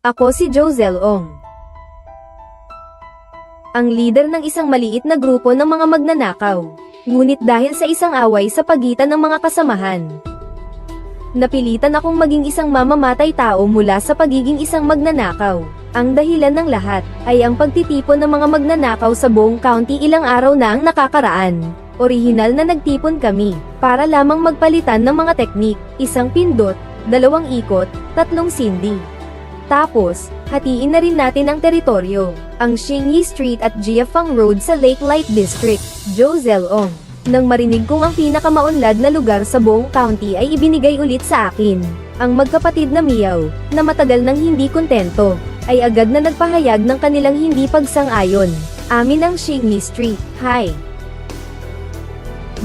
Ako si Josel Ong. Ang leader ng isang maliit na grupo ng mga magnanakaw. Ngunit dahil sa isang away sa pagitan ng mga kasamahan, napilitan akong maging isang mamamatay tao mula sa pagiging isang magnanakaw. Ang dahilan ng lahat ay ang pagtitipon ng mga magnanakaw sa buong county ilang araw na ang nakakaraan. Orihinal na nagtipon kami para lamang magpalitan ng mga teknik, isang pindot, dalawang ikot, tatlong sindi. Tapos, hatiin na rin natin ang teritoryo, ang Xingyi Street at Jiafang Road sa Lake Light District, Josel Ong. Nang marinig kong ang pinakamaunlad na lugar sa buong county ay ibinigay ulit sa akin. Ang magkapatid na Miao, na matagal nang hindi kontento, ay agad na nagpahayag ng kanilang hindi pagsang-ayon. Amin ang Xingyi Street, hi.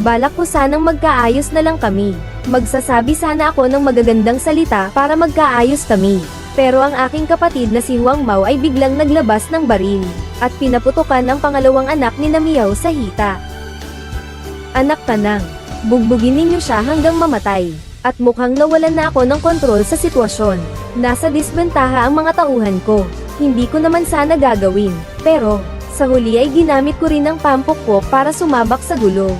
Balak ko sanang magkaayos na lang kami. Magsasabi sana ako ng magagandang salita para magkaayos kami. Pero ang aking kapatid na si Huang Mao ay biglang naglabas ng baril, at pinaputukan ang pangalawang anak ni Namiao sa hita. Anak ka nang, bugbugin ninyo siya hanggang mamatay. At mukhang nawalan na ako ng kontrol sa sitwasyon. Nasa disbentaha ang mga tauhan ko. Hindi ko naman sana gagawin. Pero, sa huli ay ginamit ko rin ang pampok ko para sumabak sa gulo.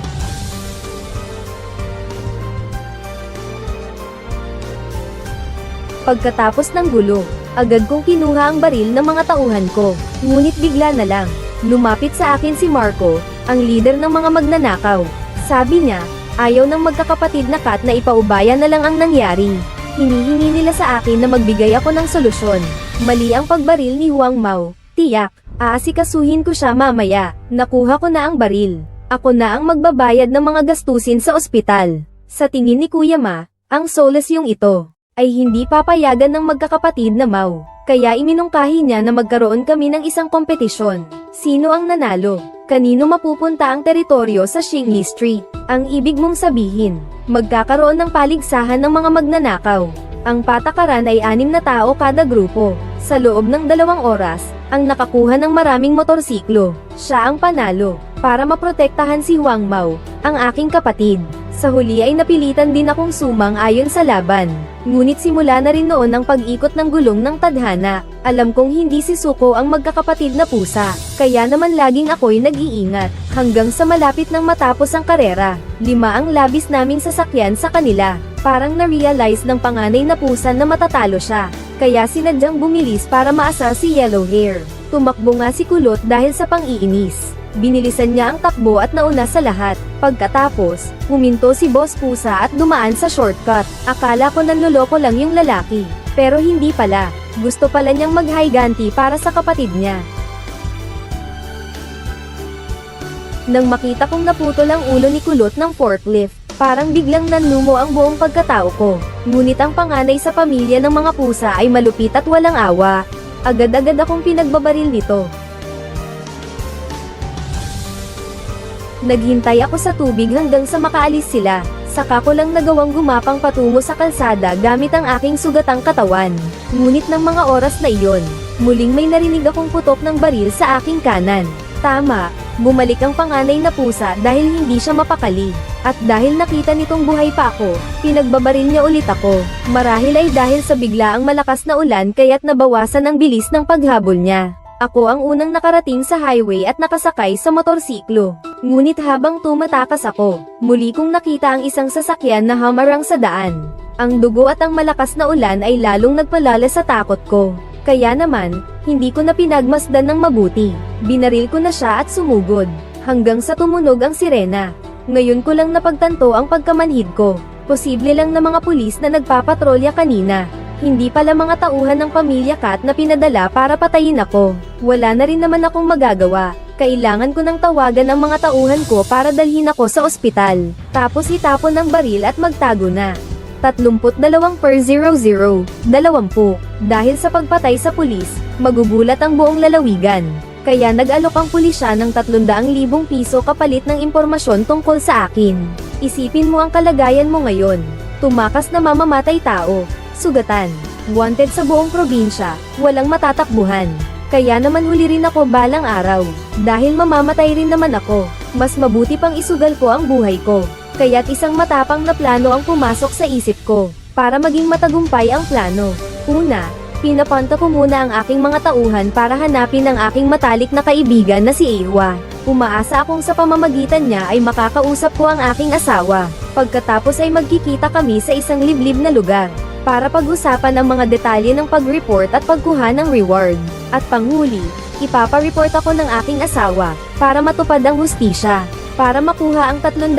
Pagkatapos ng gulo, agad kong kinuha ang baril ng mga tauhan ko. Ngunit bigla na lang, lumapit sa akin si Marco, ang leader ng mga magnanakaw. Sabi niya, ayaw ng magkakapatid na Kat na ipaubaya na lang ang nangyari. Hinihingi nila sa akin na magbigay ako ng solusyon. Mali ang pagbaril ni Huang Mao. Tiyak, aasikasuhin ko siya mamaya. Nakuha ko na ang baril. Ako na ang magbabayad ng mga gastusin sa ospital. Sa tingin ni Kuya Ma, ang solace yung ito ay hindi papayagan ng magkakapatid na Mau. Kaya iminungkahi niya na magkaroon kami ng isang kompetisyon. Sino ang nanalo? Kanino mapupunta ang teritoryo sa Xingyi Street? Ang ibig mong sabihin, magkakaroon ng paligsahan ng mga magnanakaw. Ang patakaran ay anim na tao kada grupo. Sa loob ng dalawang oras, ang nakakuha ng maraming motorsiklo, siya ang panalo. Para maprotektahan si Huang Mao, ang aking kapatid. Sa huli ay napilitan din akong sumang ayon sa laban. Ngunit simula na rin noon ang pag-ikot ng gulong ng tadhana. Alam kong hindi si Suko ang magkakapatid na pusa, kaya naman laging ako'y nag-iingat. Hanggang sa malapit nang matapos ang karera, lima ang labis naming sasakyan sa kanila. Parang na-realize ng panganay na pusa na matatalo siya. Kaya sinadyang bumilis para maasar si Yellow Hair. Tumakbo nga si Kulot dahil sa pang-iinis. Binilisan niya ang takbo at nauna sa lahat. Pagkatapos, huminto si Boss Pusa at dumaan sa shortcut. Akala ko nanloloko lang yung lalaki. Pero hindi pala. Gusto pala niyang mag-higanti para sa kapatid niya. Nang makita kong naputol ang ulo ni Kulot ng forklift, parang biglang nanlumo ang buong pagkatao ko. Ngunit ang panganay sa pamilya ng mga pusa ay malupit at walang awa. Agad-agad akong pinagbabaril nito. Naghintay ako sa tubig hanggang sa makaalis sila. Saka ko lang nagawang gumapang patungo sa kalsada gamit ang aking sugatang katawan. Ngunit ng mga oras na iyon, muling may narinig akong putok ng baril sa aking kanan. Tama, bumalik ang panganay na pusa dahil hindi siya mapakali. At dahil nakita nitong buhay pa ako, pinagbabaril niya ulit ako. Marahil ay dahil sa biglaang malakas na ulan kaya't nabawasan ang bilis ng paghabol niya. Ako ang unang nakarating sa highway at nakasakay sa motorsiklo. Ngunit habang tumatakas ako, muli kong nakita ang isang sasakyan na hamarang sa daan. Ang dugo at ang malakas na ulan ay lalong nagpalala sa takot ko. Kaya naman, hindi ko na pinagmasdan ng mabuti. Binaril ko na siya at sumugod. Hanggang sa tumunog ang sirena. Ngayon ko lang napagtanto ang pagkamanhid ko. Posible lang na mga pulis na nagpapatrolya kanina. Hindi pala mga tauhan ng pamilya Kat na pinadala para patayin ako. Wala na rin naman akong magagawa. Kailangan ko nang tawagan ang mga tauhan ko para dalhin ako sa ospital. Tapos itapon ang baril at magtago na. 32 per 00, 20. Dahil sa pagpatay sa pulis, magugulat ang buong lalawigan. Kaya nag-alok ang pulisya ng 300,000 piso kapalit ng impormasyon tungkol sa akin. Isipin mo ang kalagayan mo ngayon. Tumakas na mamamatay tao. Sugatan. Wanted sa buong probinsya, walang matatakbuhan. Kaya naman huli rin ako balang araw. Dahil mamamatay rin naman ako, mas mabuti pang isugal ko ang buhay ko. Kaya't isang matapang na plano ang pumasok sa isip ko, para maging matagumpay ang plano. Una, Pinapunta ko muna ang aking mga tauhan para hanapin ang aking matalik na kaibigan na si Ewa. Umaasa akong sa pamamagitan niya ay makakausap ko ang aking asawa. Pagkatapos ay magkikita kami sa isang liblib na lugar para pag-usapan ang mga detalye ng pag-report at pagkuha ng reward. At panghuli, ipapareport ako ng aking asawa para matupad ang hustisya, para makuha ang 300,000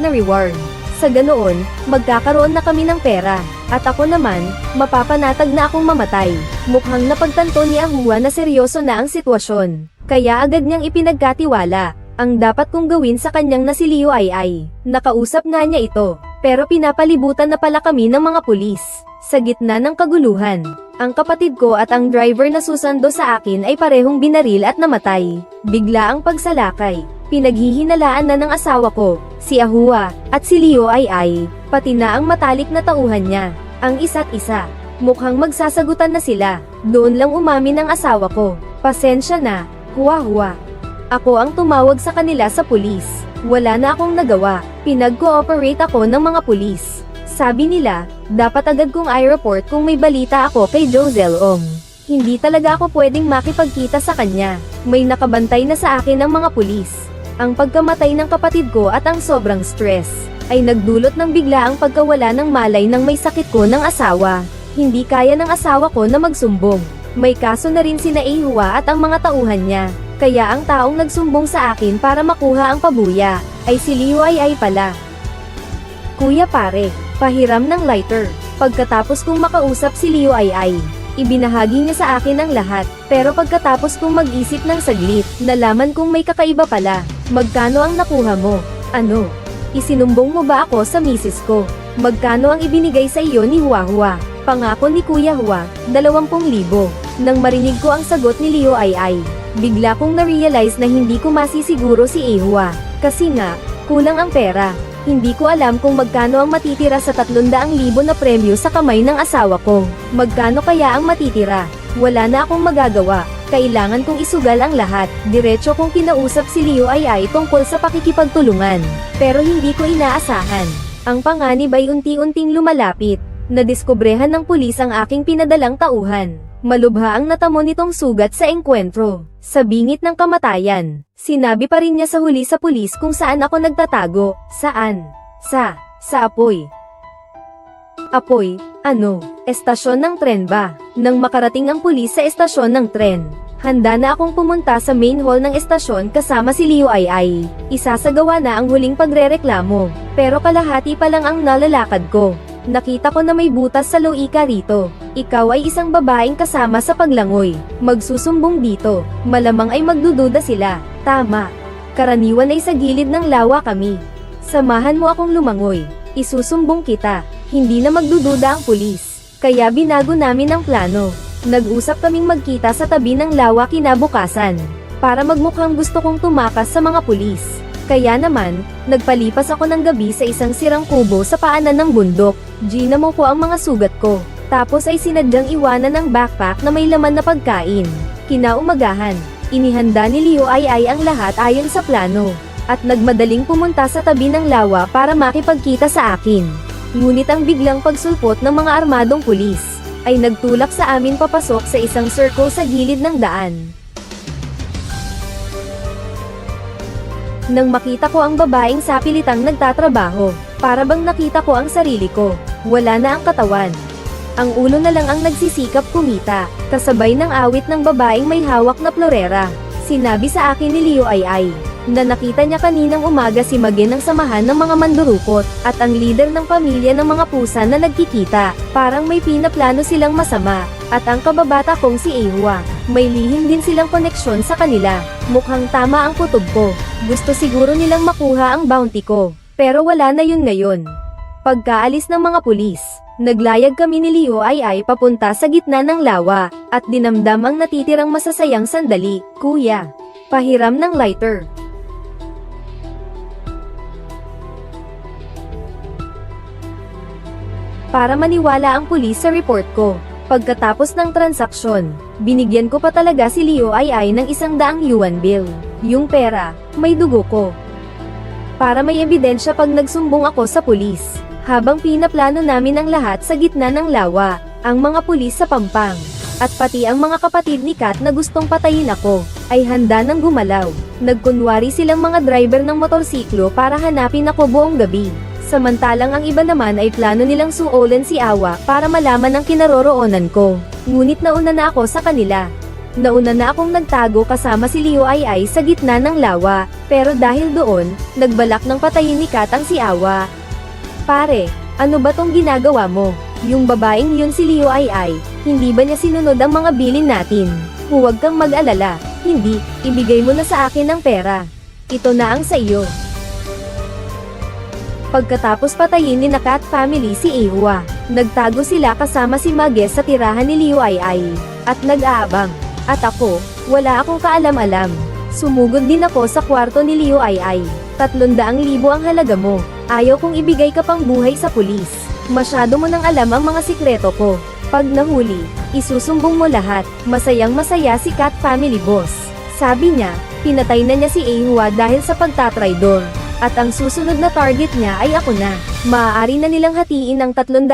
na reward. Sa ganoon, magkakaroon na kami ng pera, at ako naman, mapapanatag na akong mamatay. Mukhang napagtanto ni Ahua na seryoso na ang sitwasyon, kaya agad niyang ipinagkatiwala. Ang dapat kong gawin sa kanyang na si Leo ay ay, nakausap nga niya ito, pero pinapalibutan na pala kami ng mga pulis. Sa gitna ng kaguluhan, ang kapatid ko at ang driver na susando sa akin ay parehong binaril at namatay. Bigla ang pagsalakay. Pinaghihinalaan na ng asawa ko, si Ahua, at si Leo ay ay, pati na ang matalik na tauhan niya, ang isa't isa. Mukhang magsasagutan na sila. Doon lang umamin ang asawa ko. Pasensya na, huwa-huwa. Ako ang tumawag sa kanila sa pulis. Wala na akong nagawa. Pinag-cooperate ako ng mga pulis. Sabi nila, dapat agad kong i-report kung may balita ako kay Josel Ong. Hindi talaga ako pwedeng makipagkita sa kanya. May nakabantay na sa akin ang mga pulis. Ang pagkamatay ng kapatid ko at ang sobrang stress ay nagdulot ng bigla ang pagkawala ng malay ng may sakit ko ng asawa. Hindi kaya ng asawa ko na magsumbong. May kaso na rin sina Ehua at ang mga tauhan niya. Kaya ang taong nagsumbong sa akin para makuha ang pabuya, ay si Liu ay pala. Kuya pare, pahiram ng lighter. Pagkatapos kong makausap si Liu ay ay, ibinahagi niya sa akin ang lahat. Pero pagkatapos kong mag-isip ng saglit, nalaman kong may kakaiba pala. Magkano ang nakuha mo? Ano? Isinumbong mo ba ako sa misis ko? Magkano ang ibinigay sa iyo ni Hua Hua? Pangako ni Kuya Hua, 20,000. Nang marinig ko ang sagot ni Leo ay ay, bigla kong na-realize na hindi ko masisiguro si Ehua. Kasi nga, kulang ang pera. Hindi ko alam kung magkano ang matitira sa 300,000 na premyo sa kamay ng asawa ko. Magkano kaya ang matitira? Wala na akong magagawa. Kailangan kong isugal ang lahat. Diretso kong kinausap si Leo ay ay tungkol sa pakikipagtulungan. Pero hindi ko inaasahan. Ang panganib ay unti-unting lumalapit. Nadiskobrehan ng pulis ang aking pinadalang tauhan. Malubha ang natamo nitong sugat sa engkwentro. Sa bingit ng kamatayan, sinabi pa rin niya sa huli sa pulis kung saan ako nagtatago, saan? Sa, sa apoy. Apoy, ano, estasyon ng tren ba? Nang makarating ang pulis sa estasyon ng tren, handa na akong pumunta sa main hall ng estasyon kasama si Leo Ai. Isasagawa na ang huling pagrereklamo, pero kalahati pa lang ang nalalakad ko. Nakita ko na may butas sa loika rito. Ikaw ay isang babaeng kasama sa paglangoy. Magsusumbong dito. Malamang ay magdududa sila. Tama. Karaniwan ay sa gilid ng lawa kami. Samahan mo akong lumangoy. Isusumbong kita. Hindi na magdududa ang pulis. Kaya binago namin ang plano. Nag-usap kaming magkita sa tabi ng lawa kinabukasan. Para magmukhang gusto kong tumakas sa mga pulis. Kaya naman, nagpalipas ako ng gabi sa isang sirang kubo sa paanan ng bundok. Gina mo po ang mga sugat ko. Tapos ay sinadyang iwanan ng backpack na may laman na pagkain. Kinaumagahan, inihanda ni Leo ay ay ang lahat ayon sa plano. At nagmadaling pumunta sa tabi ng lawa para makipagkita sa akin. Ngunit ang biglang pagsulpot ng mga armadong pulis, ay nagtulak sa amin papasok sa isang circle sa gilid ng daan. Nang makita ko ang babaeng sapilitang nagtatrabaho, para bang nakita ko ang sarili ko. Wala na ang katawan. Ang ulo na lang ang nagsisikap kumita, kasabay ng awit ng babaeng may hawak na florera. Sinabi sa akin ni Leo ay ay, na nakita niya kaninang umaga si Magen ng samahan ng mga mandurukot, at ang leader ng pamilya ng mga pusa na nagkikita, parang may pinaplano silang masama, at ang kababata kong si Ehua, may lihim din silang koneksyon sa kanila. Mukhang tama ang kutob ko. Gusto siguro nilang makuha ang bounty ko. Pero wala na yun ngayon. Pagkaalis ng mga pulis, naglayag kami ni Leo ay ay papunta sa gitna ng lawa, at dinamdam ang natitirang masasayang sandali, kuya. Pahiram ng lighter. Para maniwala ang pulis sa report ko, pagkatapos ng transaksyon, binigyan ko pa talaga si Leo ay ay ng isang daang yuan bill. Yung pera, may dugo ko. Para may ebidensya pag nagsumbong ako sa pulis. Habang pinaplano namin ang lahat sa gitna ng lawa, ang mga pulis sa pampang, At pati ang mga kapatid ni Kat na gustong patayin ako, ay handa nang gumalaw. Nagkunwari silang mga driver ng motorsiklo para hanapin ako buong gabi. Samantalang ang iba naman ay plano nilang suolan si Awa para malaman ang kinaroroonan ko. Ngunit nauna na ako sa kanila. Nauna na akong nagtago kasama si Leo Ai Ai sa gitna ng lawa, pero dahil doon, nagbalak ng patayin ni Kat ang si Awa. Pare, ano ba tong ginagawa mo? Yung babaeng yun si Leo Ai Ai, hindi ba niya sinunod ang mga bilin natin? Huwag kang mag-alala, hindi, ibigay mo na sa akin ang pera. Ito na ang sa iyo. Pagkatapos patayin ni Nakat family si Ehua, nagtago sila kasama si Mages sa tirahan ni Liu Ai Ai, at nag-aabang. At ako, wala akong kaalam-alam. Sumugod din ako sa kwarto ni Liu Ai Ai. 300,000 ang halaga mo. Ayaw kong ibigay ka pang buhay sa pulis. Masyado mo nang alam ang mga sikreto ko. Pag nahuli, isusumbong mo lahat. Masayang masaya si Cat Family Boss. Sabi niya, pinatay na niya si Ehua dahil sa pagtatraydor. At ang susunod na target niya ay ako na. Maaari na nilang hatiin ang 300,000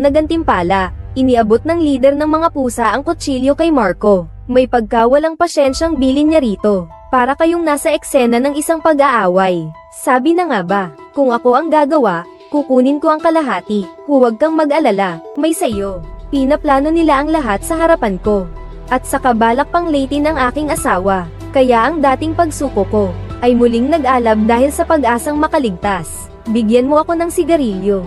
na gantimpala. Iniabot ng leader ng mga pusa ang kutsilyo kay Marco. May pagkawalang pasyensyang bilin niya rito. Para kayong nasa eksena ng isang pag-aaway. Sabi na nga ba, kung ako ang gagawa, kukunin ko ang kalahati. Huwag kang mag-alala, may sayo. Pinaplano nila ang lahat sa harapan ko. At sa kabalak pang late ng aking asawa. Kaya ang dating pagsuko ko, ay muling nag-alab dahil sa pag-asang makaligtas. Bigyan mo ako ng sigarilyo.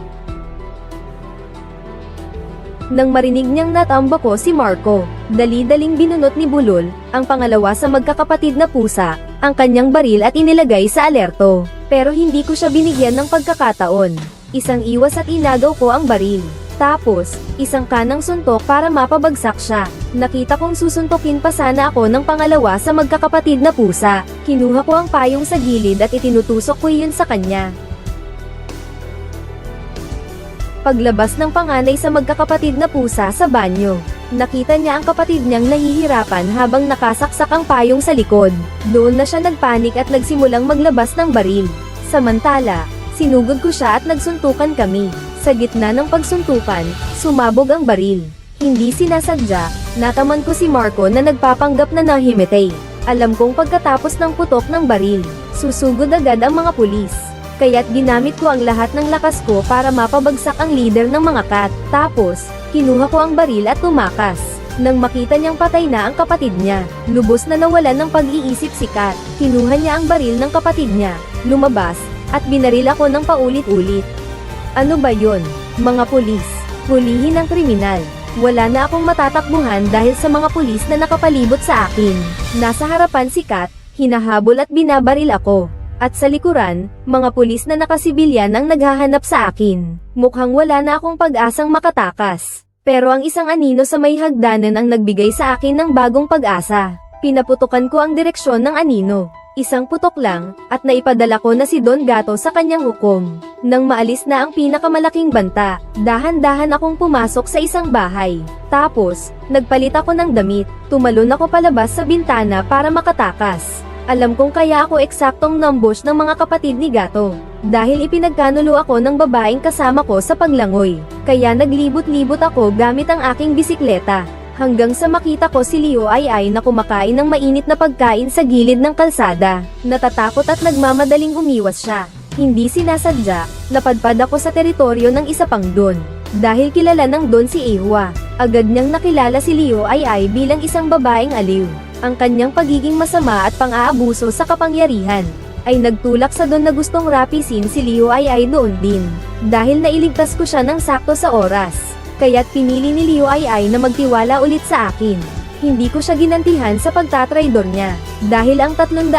Nang marinig niyang natamba ko si Marco, dali-daling binunot ni Bulol, ang pangalawa sa magkakapatid na pusa, ang kanyang baril at inilagay sa alerto. Pero hindi ko siya binigyan ng pagkakataon. Isang iwas at inagaw ko ang baril. Tapos, isang kanang suntok para mapabagsak siya. Nakita kong susuntokin pa sana ako ng pangalawa sa magkakapatid na pusa. Kinuha ko ang payong sa gilid at itinutusok ko iyon sa kanya. Paglabas ng panganay sa magkakapatid na pusa sa banyo, nakita niya ang kapatid niyang nahihirapan habang nakasaksak ang payong sa likod. Doon na siya nagpanik at nagsimulang maglabas ng baril. Samantala, sinugod ko siya at nagsuntukan kami. Sa gitna ng pagsuntukan, sumabog ang baril. Hindi sinasadya, nataman ko si Marco na nagpapanggap na nahimitay. Alam kong pagkatapos ng putok ng baril, susugod agad ang mga pulis kaya't ginamit ko ang lahat ng lakas ko para mapabagsak ang leader ng mga kat. Tapos, kinuha ko ang baril at tumakas. Nang makita niyang patay na ang kapatid niya, lubos na nawalan ng pag-iisip si Kat. Kinuha niya ang baril ng kapatid niya, lumabas, at binaril ako ng paulit-ulit. Ano ba yon? Mga pulis. Hulihin ang kriminal. Wala na akong matatakbuhan dahil sa mga pulis na nakapalibot sa akin. Nasa harapan si Kat, hinahabol at binabaril ako. At sa likuran, mga pulis na nakasibilyan ang naghahanap sa akin. Mukhang wala na akong pag-asang makatakas. Pero ang isang anino sa may hagdanan ang nagbigay sa akin ng bagong pag-asa. Pinaputukan ko ang direksyon ng anino. Isang putok lang, at naipadala ko na si Don Gato sa kanyang hukom. Nang maalis na ang pinakamalaking banta, dahan-dahan akong pumasok sa isang bahay. Tapos, nagpalit ako ng damit, tumalon ako palabas sa bintana para makatakas. Alam kong kaya ako eksaktong nambush ng mga kapatid ni Gato. Dahil ipinagkanulo ako ng babaeng kasama ko sa paglangoy. Kaya naglibot-libot ako gamit ang aking bisikleta. Hanggang sa makita ko si Leo Ai Ai na kumakain ng mainit na pagkain sa gilid ng kalsada. Natatakot at nagmamadaling umiwas siya. Hindi sinasadya, napadpad ako sa teritoryo ng isa pang don. Dahil kilala ng don si Ehua, agad niyang nakilala si Leo Ai Ai bilang isang babaeng aliw ang kanyang pagiging masama at pang-aabuso sa kapangyarihan, ay nagtulak sa doon na gustong rapisin si Leo Ai Ai doon din. Dahil nailigtas ko siya ng sakto sa oras, kaya't pinili ni Leo Ai na magtiwala ulit sa akin. Hindi ko siya ginantihan sa pagtatraydor niya, dahil ang 300,000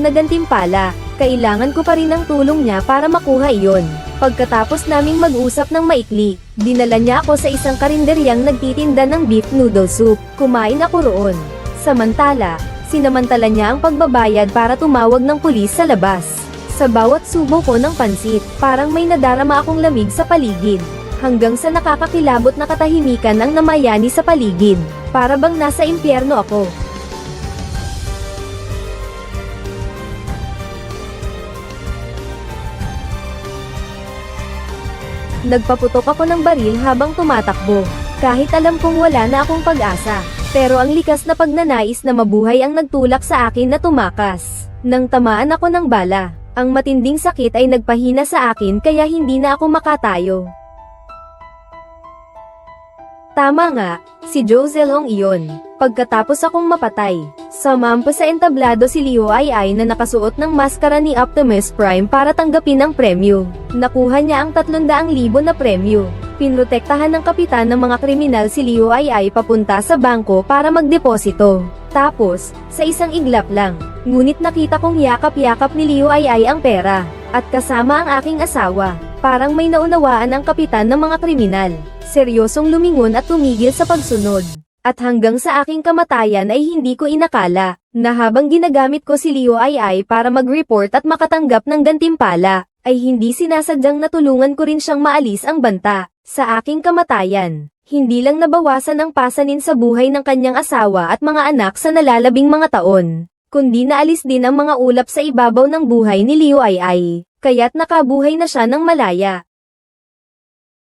na gantimpala, kailangan ko pa rin ng tulong niya para makuha iyon. Pagkatapos naming mag-usap ng maikli, dinala niya ako sa isang karinderyang nagtitinda ng beef noodle soup. Kumain ako roon. Samantala, sinamantala niya ang pagbabayad para tumawag ng pulis sa labas. Sa bawat subo ko ng pansit, parang may nadarama akong lamig sa paligid. Hanggang sa nakakakilabot na katahimikan ang namayani sa paligid. Para bang nasa impyerno ako. Nagpaputok ako ng baril habang tumatakbo. Kahit alam kong wala na akong pag-asa. Pero ang likas na pagnanais na mabuhay ang nagtulak sa akin na tumakas. Nang tamaan ako ng bala, ang matinding sakit ay nagpahina sa akin kaya hindi na ako makatayo. Tama nga, si Josel Hong iyon. Pagkatapos akong mapatay, sumampa sa entablado si Liu Ai Ai na nakasuot ng maskara ni Optimus Prime para tanggapin ang premyo. Nakuha niya ang 300,000 na premyo. Pinrotektahan ng kapitan ng mga kriminal si Liu Ai Ai papunta sa bangko para magdeposito. Tapos, sa isang iglap lang, ngunit nakita kong yakap-yakap ni Liu Ai Ai ang pera, at kasama ang aking asawa. Parang may naunawaan ang kapitan ng mga kriminal. Seryosong lumingon at tumigil sa pagsunod. At hanggang sa aking kamatayan ay hindi ko inakala, na habang ginagamit ko si Leo Ai para mag-report at makatanggap ng gantimpala, ay hindi sinasadyang natulungan ko rin siyang maalis ang banta, sa aking kamatayan. Hindi lang nabawasan ang pasanin sa buhay ng kanyang asawa at mga anak sa nalalabing mga taon, kundi naalis din ang mga ulap sa ibabaw ng buhay ni Leo Ai Ai, kaya't nakabuhay na siya ng malaya.